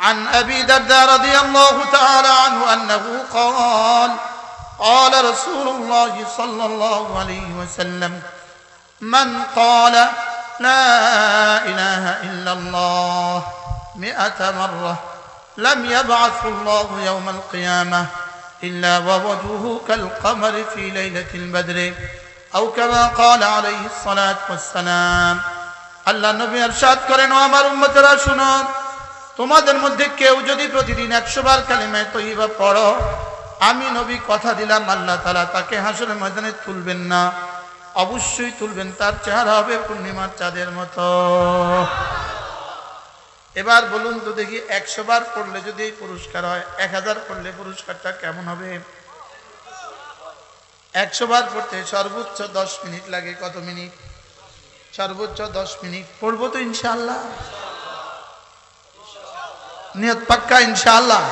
عن أبي درداء رضي الله تعالى عنه أنه قال قال رسول الله صلى الله عليه وسلم من قال لا إله إلا الله مئة مرة لم يبعث الله يوم القيامة إلا ووجهه كالقمر في ليلة البدر أو كما قال عليه الصلاة والسلام আল্লাহ নবী আরশাদ করেন ও আমার উম্মতেরা শুনো তোমাদের মধ্যে কেউ যদি প্রতিদিন একশো বার কালিমায় তৈবা পড়ো, আমি নবী কথা দিলাম, আল্লাহ তালা তাকে হাসরের ময়দানে তুলবেন না। অবশ্যই তুলবেন, তার চেহারা হবে পূর্ণিমার চাঁদের মতো। এবার বলুন তো দেখি, একশো বার পড়লে যদি এই পুরস্কার হয়, এক হাজার পড়লে পুরস্কারটা কেমন হবে? একশো বার পড়তে সর্বোচ্চ দশ মিনিট লাগে, কত মিনিট? সর্বোচ্চ দশ মিনিট। পড়ব তো ইনশাল্লাহ নিয়ত পাক্কা, ইনশাআল্লাহ।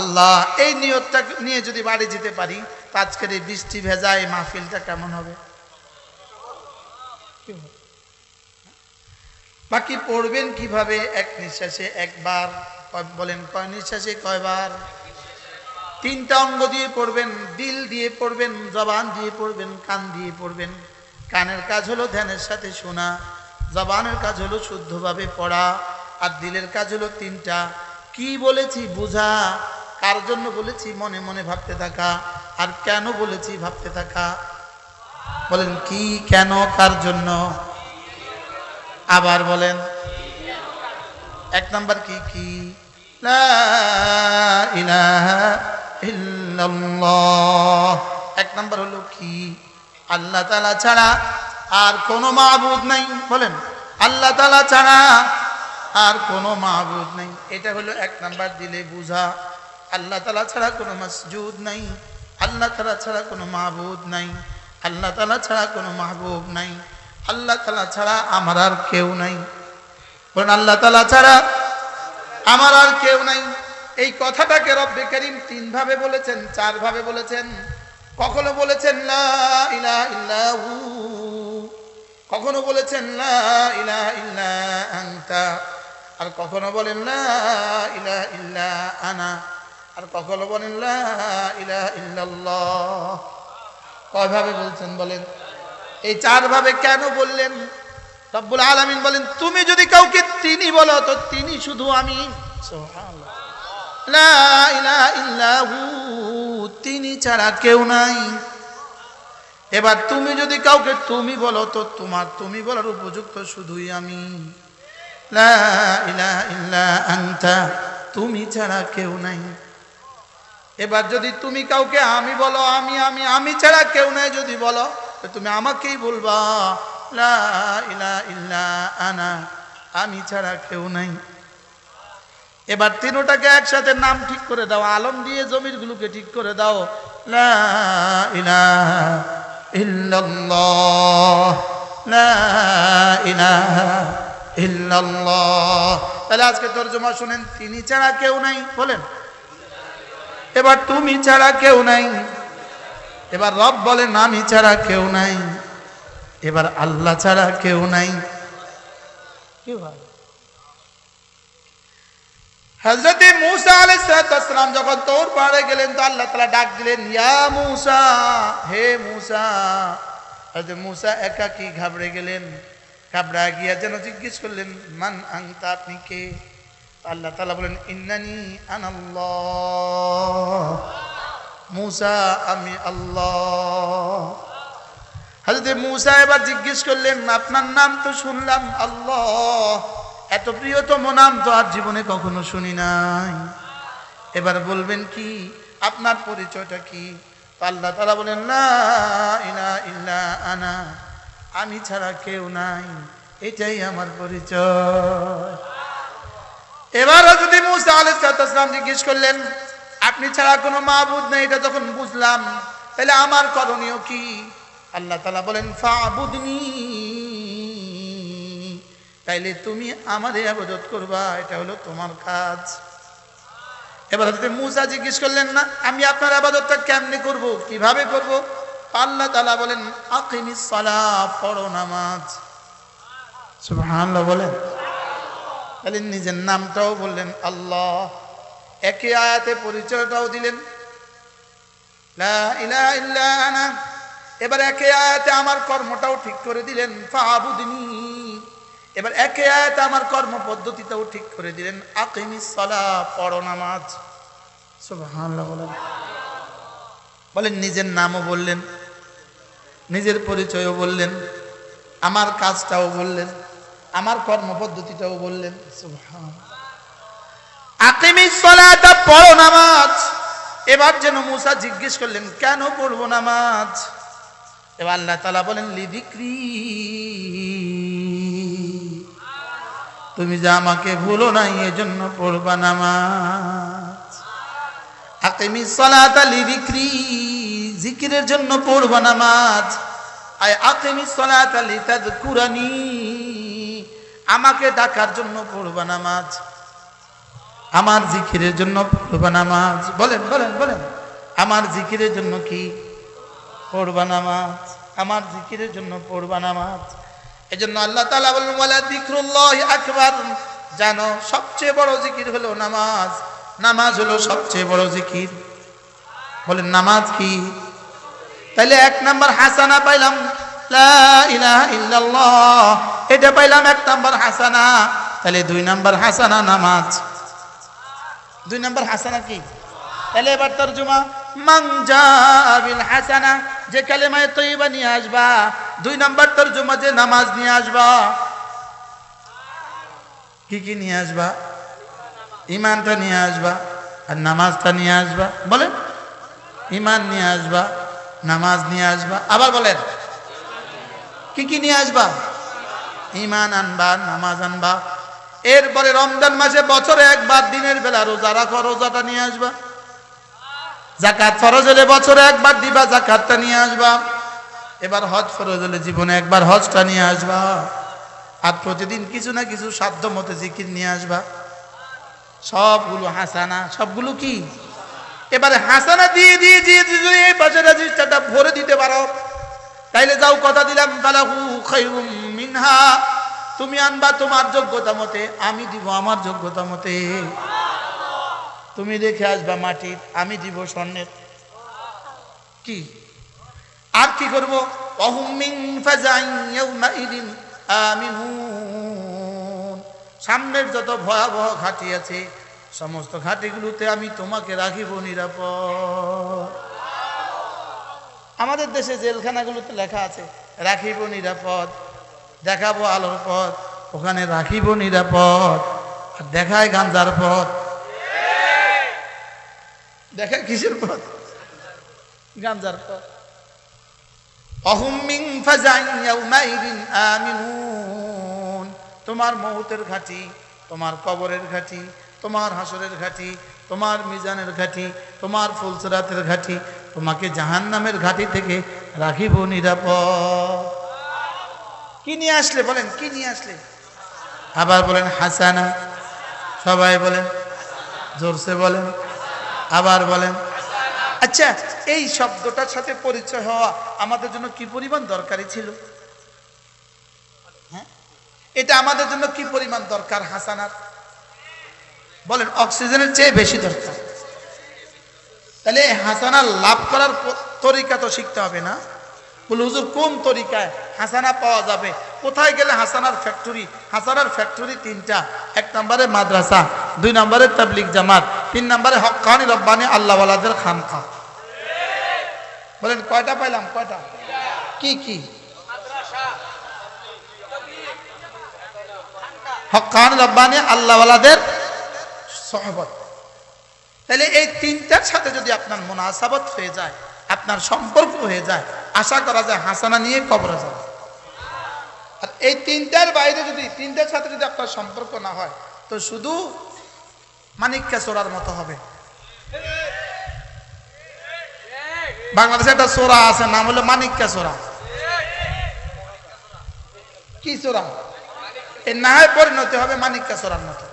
আল্লাহ, এই নিয়তটা নিয়ে যদি বাড়ি যেতে পারি আজকের এই বৃষ্টি ভেজা, এই মাহফিলটা কেমন হবে? বাকি পড়বেন কীভাবে? এক নিঃশ্বাসে একবার বলেন, কয় নিঃশ্বাসে কয়বার? তিনটা অঙ্গ দিয়ে পড়বেন, দিল দিয়ে পড়বেন, জবান দিয়ে পড়বেন, কান দিয়ে পড়বেন। কানের কাজ হলো ধ্যানের সাথে শোনা, জবানের কাজ হলো শুদ্ধভাবে পড়া। আর দিলের কাজ হলো তিনটা। কি বলেছি বোঝা, কার জন্য বলেছি মনে মনে ভাবতে থাকা, আর কেন বলেছি ভাবতে থাকা? বলেন, কি, কেন, কার জন্য? আবার বলেন, এক নাম্বার কি কি? এক নাম্বার হলো কি? আল্লাহ তালা ছাড়া আর কোনো মাহবুদ নাই। বলেন, আল্লাহ তালা ছাড়া আর কোনো মাহবুদ নাই। এটা হলো এক নাম্বার দিলে বুঝা। আল্লাহ তালা ছাড়া কোনো মসজুদ নাই। আল্লাহ তালা ছাড়া কোনো মাহবুদ নাই। আল্লাহ তালা ছাড়া কোনো মাহবুব নাই। আল্লাহ তালা ছাড়া আমার আর কেউ নাই। বলেন, আল্লাহ তালা ছাড়া আমার আর কেউ নাই। এই কথাটাকে রব্বে করিম তিন ভাবে বলেছেন, চার ভাবে বলেছেন। কখনো বলেছেন, লা কখনো বলেছেন, লা ইলাহা ইল্লা আনতা। আর কখনো বলেন, লা ইলাহা ইল্লা আনা। আর কখনো বলেন, লা ইলাহা ইল্লাল্লাহ। কয়ভাবে বলছেন বলেন? এই চার ভাবে কেন বললেন? রব্বুল আলামিন বলেন, তুমি যদি কাউকে তিনি বলো, তো তিনি শুধু আমি। তিনি ছাড়া কেউ নাই। এবার তুমি যদি কাউকে তুমি বলো, তো তোমার তুমি বলার উপযুক্ত শুধুই আমি। লা ইল্লা তুমি ছাড়া কেউ নাই। এবার যদি তুমি কাউকে আমি বলো, আমি আমি আমি ছাড়া কেউ নাই যদি বলো তুমি আমাকেই বলবা ইল্লা আনা, আমি ছাড়া কেউ নাই। এবার তিনোটাকে একসাথে নাম ঠিক করে দাও, আলম দিয়ে জমির গুলোকে ঠিক করে দাও, লা ইলাহা ইল্লাল্লাহ ইল্লাল্লাহ। তাহলে আজকে তর্জমা শুনেন, তিনি ছাড়া কেউ নাই, বলেন। এবার তুমি ছাড়া কেউ নাই। এবার রব বলেন, আমি ছাড়া কেউ নাই। এবার আল্লাহ ছাড়া কেউ নাই। কি ভাই? হজরতে মুসা আলাইসালাম যখন তোর পাহাড়ে গেলেন, তো আল্লাহ তালা ডাক দিলেন, ইয়া মুসা, হে মুসা। হজরত মুসা একাকি ঘাবড়ে গেলেন। ঘাবড়া গিয়া যেন জিজ্ঞেস করলেন, মান আংতা আপনি কে? আল্লাহ তালা বলেন, ইন্নানি আনাল্লাহ মুসা, আমি আল্লাহ। হজরত মুসা এবার জিজ্ঞেস করলেন, আপনার নাম তো শুনলাম, আল্লাহ। এত প্রিয়তম নাম তো আর জীবনে কখনো শুনি নাই। এবার বলবেন কি, আপনার পরিচয়টা কি? আল্লাহ তালা বলেন না ইলা ইল্লা আনা। আমি ছাড়া কেউ নাই, এটাই আমার পরিচয়। এবার যদি মুসা আলাইসালাম জিজ্ঞেস করলেন, আপনি ছাড়া কোনো মাহবুদ নেই? এটা যখন বুঝলাম, তাহলে আমার করণীয় কি? আল্লাহ তালা বলেন, ফাবুদনি। তাইলে তুমি আমাদের আবাদত করবা, এটা হলো তোমার কাজ। এবার মুসা জিজ্ঞেস করলেন, না, আমি আপনার আবাদতটা কেমনে করব? কীভাবে করব? আল্লাহ তালা বলেন, আকিমিস সালাহ পড়ো নামাজ। বলেন। নিজের নামটাও বললেন, আল্লাহ। একই আয়াতে পরিচয়টাও দিলেন। লা ইলাহা ইল্লা আনা। এবার একে আয়াতে আমার কর্মটাও ঠিক করে দিলেন ফাবুদিনী এবার একে আয়াতে আমার কর্ম পদ্ধতিটাও ঠিক করে দিলেন, আকিমিস সালা পড়ো নামাজ। বলেন। বলেন, নিজের নামও বললেন। নিজের পরিচয়ও বললেন, আমার কাজটাও বললেন, আমার কর্মপদ্ধতিটাও বললেন। সুবহান আকিমিস পড়ো নামাজ। এবার যেন মুসা জিজ্ঞেস করলেন, কেন পড়ব নামাজ? এবার আল্লাহ তালা বলেন, লিদিক্রি। তুমি যে আমাকে ভুলো নাই, এজন্য পড়বা নামাজ। আকিমিস সালাতা, লিদিক্রি। জিকিরের জন্য পড়বা নামাজ। আয় আকিমিস সালাতা লিতাদকুরানি আমাকে ডাকার জন্য পড়বা নামাজ। আমার জিকিরের জন্য পড়বা নামাজ। বলেন বলেন বলেন। আমার জিকিরের জন্য কি পড়বা নামাজ? আমার জিকিরের জন্য পড়বা নামাজ। এই জন্য আল্লাহ তালা বলেন ওয়ালা দিকরুল্লাহ আকবার। জানো, সবচেয়ে বড় জিকির হলো নামাজ। নামাজ হলো সবচেয়ে বড় জিকির। বলেন, নামাজ কি? তাহলে এক নাম্বার হাসানা পাইলাম। এটা পাইলাম এক নাম্বার হাসানা। তাহলে দুই নাম্বার হাসানা নামাজ। দুই নাম্বার হাসানা কি? তাহলে এবার জাবিল হাসানা যে নিয়ে দুই নাম্বার তর্জমা, যে নামাজ কি কি নিয়ে নিয়ে আর নিয়ে আসবা। ইমান নিয়ে আসবা। নামাজ নিয়ে আসবা? আবার বলেন। কি কি নিয়ে আসবা? ইমান আনবা, নামাজ আনবা। এরপরে রমজান মাসে বছরে একবার, দিনের বেলা রোজা রাখো, রোজাটা নিয়ে আসবা। জাকাত ফরজ হলে বছরে একবার দিবা, জাকাতটা নিয়ে আসবা। এবার হজ ফরজ হলে জীবনে একবার হজটা নিয়ে আসবা। আর প্রতিদিন কিছু না কিছু সাধ্য মতো জিকির নিয়ে আসবা। সবগুলো হাসানা, সবগুলো কি? এবারে হাসানা দিয়ে দিয়ে দিয়ে দিয়ে এই পাশের রেজিস্টারটা ভরে দিতে পারো। তাইলে যাও কথা দিলাম, ফালাহু খায়রুম মিনহা। তুমি আনবা তোমার যোগ্যতা মতে, আমি দিব আমার যোগ্যতা মতে। তুমি রেখে আসবা মাটির, আমি দিব স্বর্ণের। কি? আর কি করব? মিন সামনের যত ভয়াবহ ঘাটি আছে সমস্ত ঘাটিগুলোতে আমি তোমাকে রাখিব নিরাপদ। আমাদের দেশে জেলখানাগুলোতে লেখা আছে, রাখিব নিরাপদ, দেখাবো আলোর পথ, ওখানে রাখিব নিরাপদ, আর দেখায় গাঞ্জার পথ। দেখায় কিসের পথ? গাঞ্জার পথ। অহুম তোমার মৌতের ঘাটি, তোমার কবরের ঘাটি তোমার হাসরের ঘাটি, তোমার মিজানের ঘাটি, তোমার ফুলসরাতের ঘাটি, তোমাকে জাহান্নামের ঘাটি থেকে রাখিব নিরাপদ। কি নিয়ে আসলে বলেন, কি নিয়ে আসলে? আবার বলেন, হাসানা। সবাই বলেন, জোরসে বলেন। আবার বলেন আচ্ছা এই শব্দটার সাথে পরিচয় হওয়া আমাদের জন্য কি পরিমাণ দরকারি ছিল? হ্যাঁ? এটা আমাদের জন্য কি পরিমাণ দরকার, হাসানার? বলেন, অক্সিজেনের চেয়ে বেশি দরকার। তাহলে হাসানা লাভ করার তরিকা তো শিখতে হবে না। হুজুর, কোন তরিকায় হাসানা পাওয়া যাবে? কোথায় গেলে হাসানার ফ্যাক্টরি হাসানার ফ্যাক্টরি তিনটা। এক নম্বরে মাদ্রাসা, দুই নম্বরে তাবলিক জামাত, তিন নম্বরে হকানি রব্বানি আল্লাহওয়ালাদের খানখা বলেন, কয়টা পাইলাম? কয়টা? কি কি? হকান রব্বানি আল্লাহওয়ালাদের সহবত। তাহলে এই তিনটার সাথে যদি আপনার মোনাসাবত হয়ে যায়, আপনার সম্পর্ক হয়ে যায়, আশা করা যায় হাসানা নিয়ে কবরে যাবে। আর এই তিনটার বাইরে যদি, তিনটার সাথে যদি আপনার সম্পর্ক না হয়, তো শুধু মানিক্কা চোরার মতো হবে। বাংলাদেশে একটা চোরা আছে, নাম হলো মানিক্কা চোরা কি চোরা এর না পরিণতি হবে মানিক্কা চোরার মতো।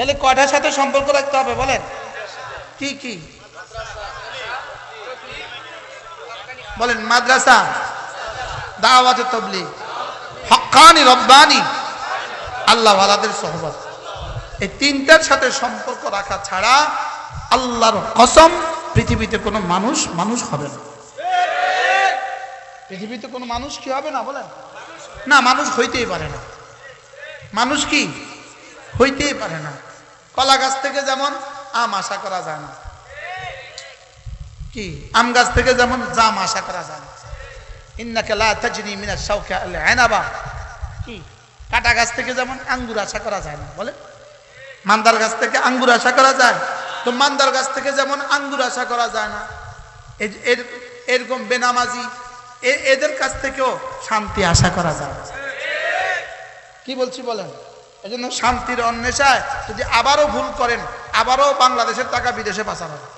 তাহলে কয়টার সাথে সম্পর্ক রাখতে হবে বলেন? কি কি? বলেন, মাদ্রাসা। দাওয়াতে তবলি হক্কানি রব্বানি। আল্লাহ ওয়ালাদের সহবত। এই তিনটার সাথে সম্পর্ক রাখা ছাড়া আল্লাহর কসম, পৃথিবীতে কোনো মানুষ মানুষ হবে না। পৃথিবীতে কোনো মানুষ কি হবে না বলেন? না, মানুষ হইতেই পারে না। মানুষ কি? হইতেই পারে না। কলা গাছ থেকে যেমন আম আশা করা যায় না। কি? আম গাছ থেকে যেমন জাম আশা করা যায় না। ইন্নাকে লা তাজনি মিনাশ শাওকা কি? কাটা গাছ থেকে যেমন আঙ্গুর আশা করা যায় না। বলে মান্দার গাছ থেকে আঙ্গুর আশা করা যায়? তো মান্দার গাছ থেকে যেমন আঙ্গুর আশা করা যায় না। এর এরকম বেনামাজি এদের কাছ থেকেও শান্তি আশা করা যায়। কি বলছি বলেন? এই জন্য শান্তির অন্বেষায় যদি আবারও ভুল করেন আবারও বাংলাদেশের টাকা বিদেশে পাচার হবে।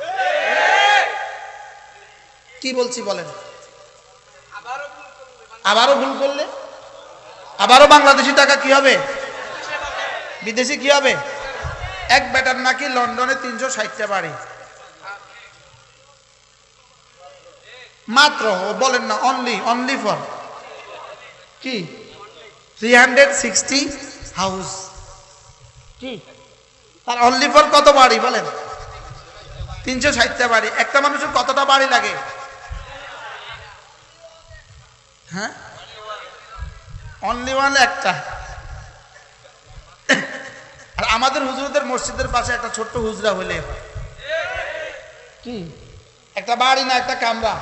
কি বলছি বলেন? আবারও ভুল করলে আবারও বাংলাদেশি টাকা কি হবে? বিদেশি কি হবে? এক ব্যাটার নাকি লন্ডনে তিনশো ষাটটা বাড়ি। মাত্র ও বলেন না অনলি অনলি ফর কি? Three hundred sixty house. কি? তার অনলি ফর কত বাড়ি বলেন? তিনশো ষাটটা বাড়ি। একটা মানুষের কতটা বাড়ি লাগে? হ্যাঁ? অনলি ওয়ান একটা। আর আমাদের হুজুরদের মসজিদের পাশে একটা ছোট্ট হুজরা হয়। কি? একটা বাড়ি না একটা কামরা?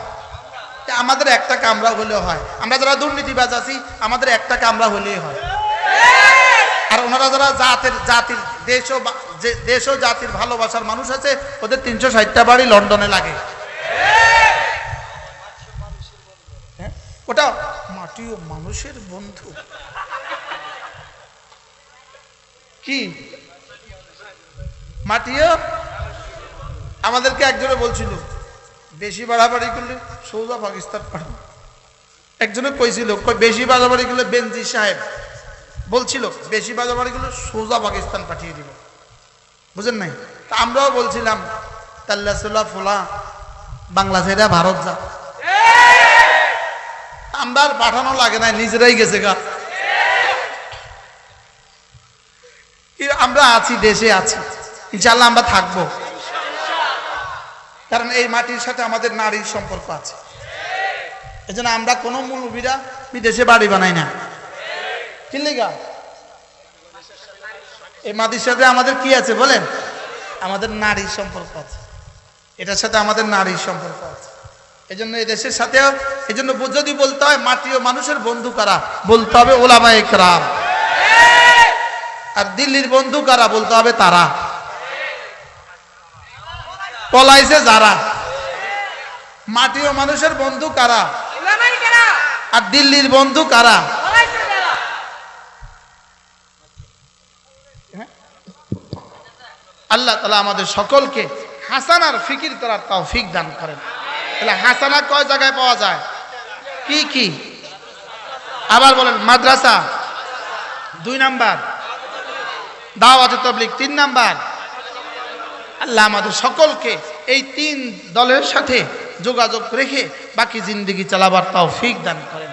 আমাদের একটা কামরা হলেও হয়। আমরা যারা দুর্নীতিবাজ আছি, আমাদের একটা কামরা হলেই হয়। আর ওনারা যারা জাতের, জাতির দেশ দেশ ও জাতির ভালোবাসার মানুষ আছে, ওদের তিনশো ষাটটা বাড়ি লন্ডনে লাগে। হ্যাঁ? ওটা মাটি ও মানুষের বন্ধু। কি? মাটিও আমাদেরকে একজনে বলছিল, বেশি বাড়াবাড়ি করলে সৌদা পাকিস্তান পাঠাবো। একজনে কইছিল বেশি বাড়াবাড়ি করলে বেনজি সাহেব বলছিল বেশি বাড়াবাড়ি করলে সোজা পাকিস্তান পাঠিয়ে দিব বুঝেন নাই? তা আমরাও বলছিলাম, তাল্লা সুল্লাহ ফোলা, বাংলা ছেড়ে ভারত যা। আমরা আর পাঠানো লাগে না নিজেরাই গেছে গা। আমরা আছি, দেশে আছি। ইনশাল্লাহ আমরা থাকব। কারণ এই মাটির সাথে আমাদের নারীর সম্পর্ক আছে। এই জন্য আমরা কোনো মুরব্বীরা বিদেশে বাড়ি বানাই না। কি লেগা এই মাটির সাথে আমাদের কি আছে বলেন? আমাদের নারীর সম্পর্ক আছে। এটার সাথে আমাদের নারীর সম্পর্ক আছে। এই জন্য এই দেশের সাথেও এই জন্য যদি বলতে হয় মাটি ও মানুষের বন্ধু কারা? বলতে হবে ওলামা একরাম আর দিল্লির বন্ধু কারা? বলতে হবে তারা। পলাইছে যারা। মাটি ও মানুষের বন্ধু কারা? আর দিল্লির বন্ধু কারা? আল্লাহ তালা আমাদের সকলকে হাসানার ফিকির করার তাও ফিক দান করেন। তাহলে হাসানা কয় জায়গায় পাওয়া যায়? কি কি? আবার বলেন, মাদ্রাসা, দুই নাম্বার। দাওয়াত তবলিক তিন নাম্বার। আল্লাহ আমাদের সকলকে এই তিন দলের সাথে যোগাযোগ রেখে বাকি জিন্দগি চালাবার তাও ফিক দান করেন।